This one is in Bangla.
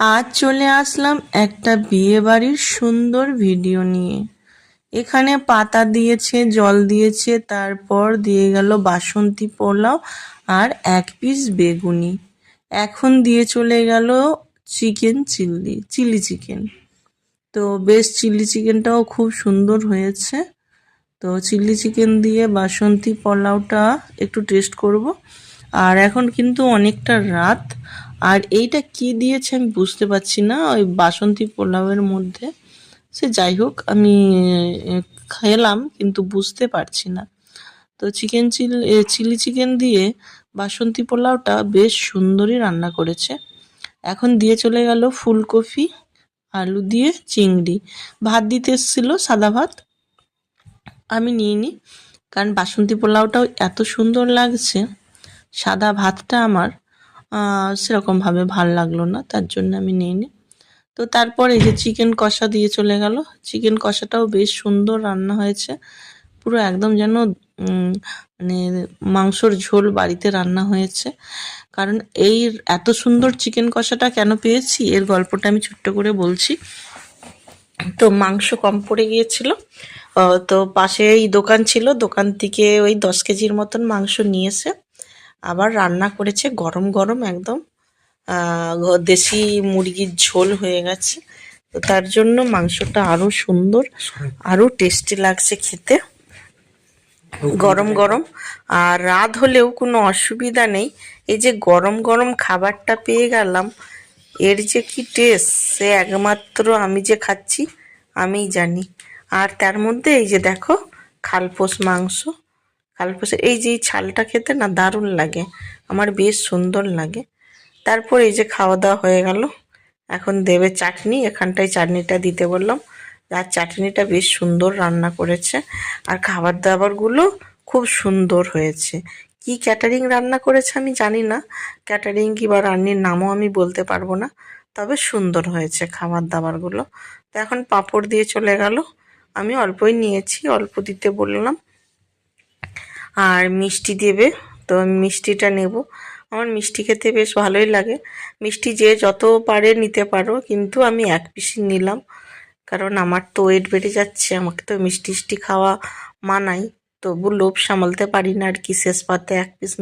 আজ চলে আসলাম একটা বিয়ে বাড়ির সুন্দর ভিডিও নিয়ে। এখানে পাতা দিয়েছে, জল দিয়েছে, তারপর দিয়ে গেল বাসন্তী পোলাও আর এক পিস বেগুনি। এখন দিয়ে চলে গেল চিকেন চিলি চিলি চিকেন। তো বেশ চিলি চিকেনটাও খুব সুন্দর হয়েছে। তো চিলি চিকেন দিয়ে বাসন্তী পোলাওটা একটু টেস্ট করব। আর এখন কিন্তু অনেকটা রাত। আর এইটা কি দিয়েছে আমি বুঝতে পারছি না, ওই বাসন্তী পোলাওয়ের মধ্যে। সে যাই হোক, আমি খেলাম, কিন্তু বুঝতে পারছি না। তো চিকেন চিলি চিলি চিকেন দিয়ে বাসন্তী পোলাওটা বেশ সুন্দরই রান্না করেছে। এখন দিয়ে চলে গেল ফুলকপি, আলু দিয়ে চিংড়ি। ভাত দিতে এসেছিল সাদা ভাত, আমি নিইনি কারণ বাসন্তী পোলাওটাও এত সুন্দর লাগছে, সাদা ভাতটা আমার সেরকমভাবে ভালো লাগল না, তার জন্য আমি নিইনি। তো তারপর এই যে চিকেন কষা দিয়ে চলে গেল। চিকেন কষাটাও বেশ সুন্দর রান্না হয়েছে। পুরো একদম যেন মানে মাংসর ঝোল বাড়িতে রান্না হয়েছে। কারণ এই এত সুন্দর চিকেন কষাটা কেন পেয়েছি, এর গল্পটা আমি ছোট্ট করে বলছি। তো মাংস কম পড়ে গিয়েছিল। তো পাশে এই দোকান ছিল, দোকান থেকে ওই দশ কেজির মতন মাংস নিয়ে এসে আবার রান্না করেছে গরম গরম একদম দেশি মুরগির ঝোল হয়ে গেছে। তো তার জন্য মাংসটা আরও সুন্দর, আরও টেস্টি লাগছে খেতে। গরম গরম। আর রাত হলেও কোনো অসুবিধা নেই। এই যে গরম গরম খাবারটা পেয়ে গেলাম, এর যে কি টেস্ট সে একমাত্র আমি যে খাচ্ছি, আমিই জানি। আর তার মধ্যে এই যে দেখো খালপোস মাংস। খালপোসের এই যে ছালটা খেতে না দারুণ লাগে। আমার বেশ সুন্দর লাগে। তারপর এই যে খাওয়া দাওয়া হয়ে গেল। এখন দেবে চাটনি। এখানটায় চাটনিটা দিতে বললাম। আর চাটনিটা বেশ সুন্দর রান্না করেছে। আর খাবার দাবারগুলো খুব সুন্দর হয়েছে। কি ক্যাটারিং রান্না করেছে আমি জানি না। ক্যাটারিং কি বা রান্নির নামও আমি বলতে পারব না। তবে সুন্দর হয়েছে খাবার দাবারগুলো। তো এখন পাঁপড় দিয়ে চলে গেল। আমি অল্পই নিয়েছি, অল্প দিতে বললাম। আর মিষ্টি দেবে। তো মিষ্টিটা নেব। আমার মিষ্টি খেতে বেশ ভালোই লাগে। মিষ্টি যে যত পারে নিতে পারো, কিন্তু আমি এক পিসই নিলাম। কারণ আমার তো ওয়েট বেড়ে যাচ্ছে, আমাকে তো মিষ্টি খাওয়া মানাই তবু লোভ সামলাতে পারি না আর কি, শেষ পাতে এক পিস